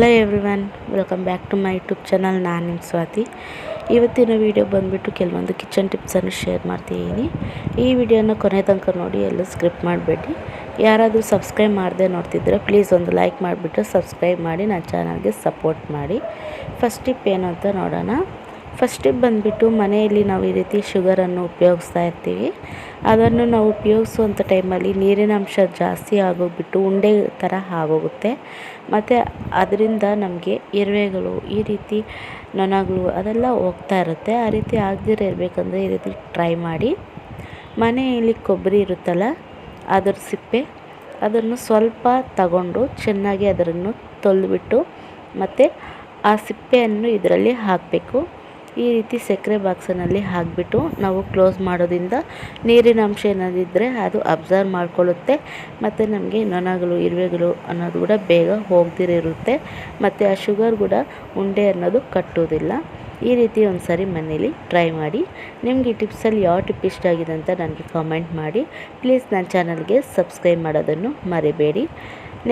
Hello everyone welcome back to my YouTube channel ನಾನು ನಿಮ್ಮ ಸ್ವಾತಿ. ಇವತ್ತಿನ ವಿಡಿಯೋ ಬಂದುಬಿಟ್ಟು ಕೆಲವೊಂದು ಕಿಚನ್ ಟಿಪ್ಸನ್ನು ಶೇರ್ ಮಾಡ್ತಿದ್ದೀನಿ. ಈ ವಿಡಿಯೋನ ಕೊನೆ ತನಕ ನೋಡಿ, ಎಲ್ಲ ಸ್ಕ್ರಿಪ್ಟ್ ಮಾಡಬೇಡಿ. ಯಾರಾದರೂ ಸಬ್ಸ್ಕ್ರೈಬ್ ಮಾಡದೆ ನೋಡ್ತಿದ್ರೆ ಪ್ಲೀಸ್ ಒಂದು ಲೈಕ್ ಮಾಡಿಬಿಟ್ಟು ಸಬ್ಸ್ಕ್ರೈಬ್ ಮಾಡಿ ನನ್ನ ಚಾನಲ್ಗೆ ಸಪೋರ್ಟ್ ಮಾಡಿ. ಫಸ್ಟ್ ಟಿಪ್ ಏನು ಅಂತ ನೋಡೋಣ. ಫಸ್ಟ್ ಬಂದುಬಿಟ್ಟು ಮನೆಯಲ್ಲಿ ನಾವು ಈ ರೀತಿ ಶುಗರನ್ನು ಉಪಯೋಗಿಸ್ತಾ ಇರ್ತೀವಿ. ಅದನ್ನು ನಾವು ಉಪಯೋಗಿಸುವಂಥ ಟೈಮಲ್ಲಿ ನೀರಿನ ಅಂಶ ಜಾಸ್ತಿ ಆಗೋಗ್ಬಿಟ್ಟು ಉಂಡೆ ಥರ ಆಗೋಗುತ್ತೆ. ಮತ್ತು ಅದರಿಂದ ನಮಗೆ ಇರುವೆಗಳು ಈ ರೀತಿ ನೊಣಗಳು ಅದೆಲ್ಲ ಹೋಗ್ತಾ ಇರುತ್ತೆ. ಆ ರೀತಿ ಆಗದಿರ ಇರಬೇಕಂದ್ರೆ ಈ ರೀತಿ ಟ್ರೈ ಮಾಡಿ. ಮನೆಯಲ್ಲಿ ಕೊಬ್ಬರಿ ಇರುತ್ತಲ್ಲ, ಅದರ ಸಿಪ್ಪೆ, ಅದನ್ನು ಸ್ವಲ್ಪ ತಗೊಂಡು ಚೆನ್ನಾಗಿ ಅದರನ್ನು ತೊಳೆದುಬಿಟ್ಟು ಮತ್ತು ಆ ಸಿಪ್ಪೆಯನ್ನು ಇದರಲ್ಲಿ ಹಾಕಬೇಕು. ಈ ರೀತಿ ಸಕ್ಕರೆ ಬಾಕ್ಸಿನಲ್ಲಿ ಹಾಕಿಬಿಟ್ಟು ನಾವು ಕ್ಲೋಸ್ ಮಾಡೋದ್ರಿಂದ ನೀರಿನ ಅಂಶ ಏನಾದಿದ್ದರೆ ಅದು ಅಬ್ಸರ್ವ್ ಮಾಡಿಕೊಳ್ಳುತ್ತೆ. ಮತ್ತು ನಮಗೆ ನೊಣಗಳು, ಇರುವೆಗಳು ಅನ್ನೋದು ಕೂಡ ಬೇಗ ಹೋಗ್ದಿರಿರುತ್ತೆ ಮತ್ತು ಆ ಶುಗರ್ ಕೂಡ ಉಂಡೆ ಅನ್ನೋದು ಕಟ್ಟೋದಿಲ್ಲ ಈ ರೀತಿ ಒಂದು ಸಾರಿ ಮನೇಲಿ ಟ್ರೈ ಮಾಡಿ. ನಿಮಗೆ ಈ ಟಿಪ್ಸಲ್ಲಿ ಯಾವ ಟಿಪ್ ಇಷ್ಟ ಆಗಿದೆ ಅಂತ ನನಗೆ ಕಾಮೆಂಟ್ ಮಾಡಿ. ಪ್ಲೀಸ್ ನನ್ನ ಚಾನಲ್ಗೆ ಸಬ್ಸ್ಕ್ರೈಬ್ ಮಾಡೋದನ್ನು ಮರಿಬೇಡಿ.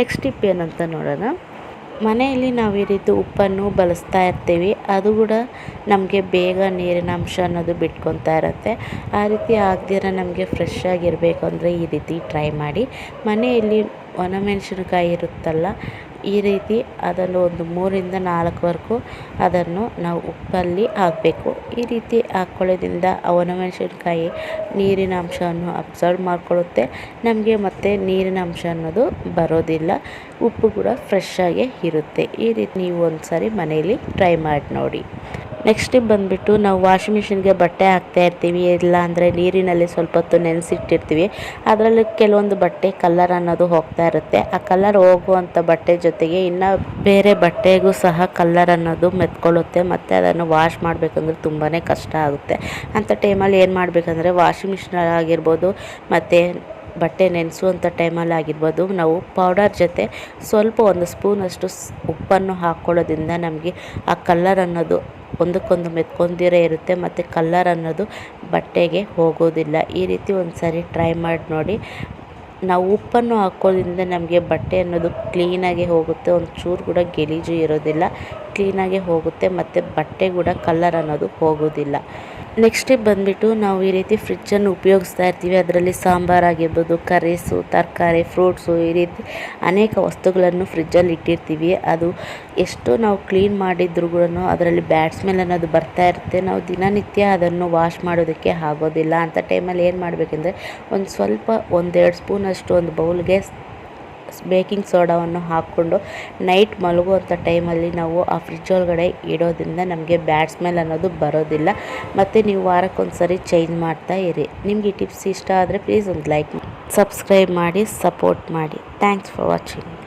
ನೆಕ್ಸ್ಟ್ ಟಿಪ್ ಏನಂತ ನೋಡೋಣ. ಮನೆಯಲ್ಲಿ ನಾವು ಈ ರೀತಿ ಉಪ್ಪನ್ನು ಬಳಸ್ತಾ ಇರ್ತೀವಿ. ಅದು ಕೂಡ ನಮಗೆ ಬೇಗ ನೀರಿನ ಅಂಶ ಅನ್ನೋದು ಬಿಟ್ಕೊತಾ ಇರುತ್ತೆ. ಆ ರೀತಿ ಆಗದಿರ ನಮಗೆ ಫ್ರೆಶ್ ಆಗಿರಬೇಕು ಅಂದರೆ ಈ ರೀತಿ ಟ್ರೈ ಮಾಡಿ. ಮನೆಯಲ್ಲಿ ಒಣಮೆಣಸಿನ್ಕಾಯಿ ಇರುತ್ತಲ್ಲ ಈ ರೀತಿ ಅದನ್ನು ಒಂದು ಮೂರಿಂದ ನಾಲ್ಕುವರೆಗೂ ಅದನ್ನು ನಾವು ಉಪ್ಪಲ್ಲಿ ಹಾಕಬೇಕು. ಈ ರೀತಿ ಹಾಕ್ಕೊಳ್ಳೋದ್ರಿಂದ ಅವನ ಒಣಮೆಣಸಿನ್ಕಾಯಿ ನೀರಿನ ಅಂಶವನ್ನು ಅಬ್ಸರ್ವ್ ಮಾಡಿಕೊಳ್ಳುತ್ತೆ. ನಮಗೆ ಮತ್ತೆ ನೀರಿನ ಅಂಶ ಅನ್ನೋದು ಬರೋದಿಲ್ಲ. ಉಪ್ಪು ಕೂಡ ಫ್ರೆಶ್ ಆಗೇ ಇರುತ್ತೆ. ಈ ರೀತಿ ನೀವು ಒಂದು ಸಾರಿ ಮನೆಯಲ್ಲಿ ಟ್ರೈ ಮಾಡಿ ನೋಡಿ. ನೆಕ್ಸ್ಟಿಗೆ ಬಂದುಬಿಟ್ಟು ನಾವು ವಾಷಿಂಗ್ ಮಿಷಿನ್ಗೆ ಬಟ್ಟೆ ಹಾಕ್ತಾ ಇರ್ತೀವಿ. ಇಲ್ಲ ಅಂದರೆ ನೀರಿನಲ್ಲಿ ಸ್ವಲ್ಪ ಹೊತ್ತು ನೆನೆಸಿಟ್ಟಿರ್ತೀವಿ. ಅದರಲ್ಲಿ ಕೆಲವೊಂದು ಬಟ್ಟೆ ಕಲರ್ ಅನ್ನೋದು ಹೋಗ್ತಾ ಇರುತ್ತೆ. ಆ ಕಲರ್ ಹೋಗುವಂಥ ಬಟ್ಟೆ ಜೊತೆಗೆ ಇನ್ನು ಬೇರೆ ಬಟ್ಟೆಗೂ ಸಹ ಕಲರ್ ಅನ್ನೋದು ಮೆತ್ಕೊಳ್ಳುತ್ತೆ. ಮತ್ತು ಅದನ್ನು ವಾಶ್ ಮಾಡಬೇಕಂದ್ರೆ ತುಂಬಾ ಕಷ್ಟ ಆಗುತ್ತೆ. ಅಂಥ ಟೈಮಲ್ಲಿ ಏನು ಮಾಡಬೇಕಂದ್ರೆ ವಾಷಿಂಗ್ ಮಿಷಿನ್ ಆಗಿರ್ಬೋದು, ಮತ್ತು ಬಟ್ಟೆ ನೆನೆಸುವಂಥ ಟೈಮಲ್ಲಿ ಆಗಿರ್ಬೋದು, ನಾವು ಪೌಡರ್ ಜೊತೆ ಸ್ವಲ್ಪ ಒಂದು ಸ್ಪೂನಷ್ಟು ಉಪ್ಪನ್ನು ಹಾಕ್ಕೊಳ್ಳೋದ್ರಿಂದ ನಮಗೆ ಆ ಕಲ್ಲರ್ ಅನ್ನೋದು ಒಂದಕ್ಕೊಂದು ಮೆತ್ಕೊಂದಿರೇ ಇರುತ್ತೆ ಮತ್ತು ಕಲ್ಲರ್ ಅನ್ನೋದು ಬಟ್ಟೆಗೆ ಹೋಗೋದಿಲ್ಲ. ಈ ರೀತಿ ಒಂದು ಸಾರಿ ಟ್ರೈ ಮಾಡಿ ನೋಡಿ. ನಾವು ಉಪ್ಪನ್ನು ಹಾಕೋದ್ರಿಂದ ನಮಗೆ ಬಟ್ಟೆ ಅನ್ನೋದು ಕ್ಲೀನಾಗೆ ಹೋಗುತ್ತೆ. ಒಂದು ಚೂರು ಕೂಡ ಗಲೀಜು ಇರೋದಿಲ್ಲ. ಕ್ಲೀನಾಗೆ ಹೋಗುತ್ತೆ ಮತ್ತು ಬಟ್ಟೆ ಕೂಡ ಕಲ್ಲರ್ ಅನ್ನೋದು ಹೋಗೋದಿಲ್ಲ. ನೆಕ್ಸ್ಟ್ ಬಂದುಬಿಟ್ಟು ನಾವು ಈ ರೀತಿ ಫ್ರಿಜ್ಜನ್ನು ಉಪಯೋಗಿಸ್ತಾ ಇರ್ತೀವಿ. ಅದರಲ್ಲಿ ಸಾಂಬಾರು ಆಗಿರ್ಬೋದು ಕರೀಸು ತರಕಾರಿ ಫ್ರೂಟ್ಸು ಈ ರೀತಿ ಅನೇಕ ವಸ್ತುಗಳನ್ನು ಫ್ರಿಜ್ಜಲ್ಲಿ ಇಟ್ಟಿರ್ತೀವಿ. ಅದು ಎಷ್ಟು ನಾವು ಕ್ಲೀನ್ ಮಾಡಿದ್ರು ಕೂಡ ಅದರಲ್ಲಿ ಬ್ಯಾಡ್ ಸ್ಮೆಲ್ ಅನ್ನೋದು ಬರ್ತಾ ಇರುತ್ತೆ, ನಾವು ದಿನನಿತ್ಯ ಅದನ್ನು ವಾಶ್ ಮಾಡೋದಕ್ಕೆ ಆಗೋದಿಲ್ಲ. ಅಂಥ ಟೈಮಲ್ಲಿ ಏನು ಮಾಡಬೇಕಂದ್ರೆ, ಒಂದು ಸ್ವಲ್ಪ, ಒಂದೆರಡು ಸ್ಪೂನಷ್ಟು ಒಂದು ಬೌಲ್ಗೆ ಬೇಕಿಂಗ್ ಸೋಡಾವನ್ನು ಹಾಕ್ಕೊಂಡು ನೈಟ್ ಮಲಗುವಂಥ ಟೈಮಲ್ಲಿ ನಾವು ಆ ಫ್ರಿಜ್ ಒಳಗಡೆ ಇಡೋದ್ರಿಂದ ನಮಗೆ ಬ್ಯಾಡ್ ಸ್ಮೆಲ್ ಅನ್ನೋದು ಬರೋದಿಲ್ಲ. ಮತ್ತು ನೀವು ವಾರಕ್ಕೊಂದು ಸರಿ ಚೇಂಜ್ ಮಾಡ್ತಾ ಇರಿ. ನಿಮಗೆ ಟಿಪ್ಸ್ ಇಷ್ಟ ಆದರೆ ಪ್ಲೀಸ್ ಒಂದು ಲೈಕ್ ಸಬ್ಸ್ಕ್ರೈಬ್ ಮಾಡಿ ಸಪೋರ್ಟ್ ಮಾಡಿ. Thanks for watching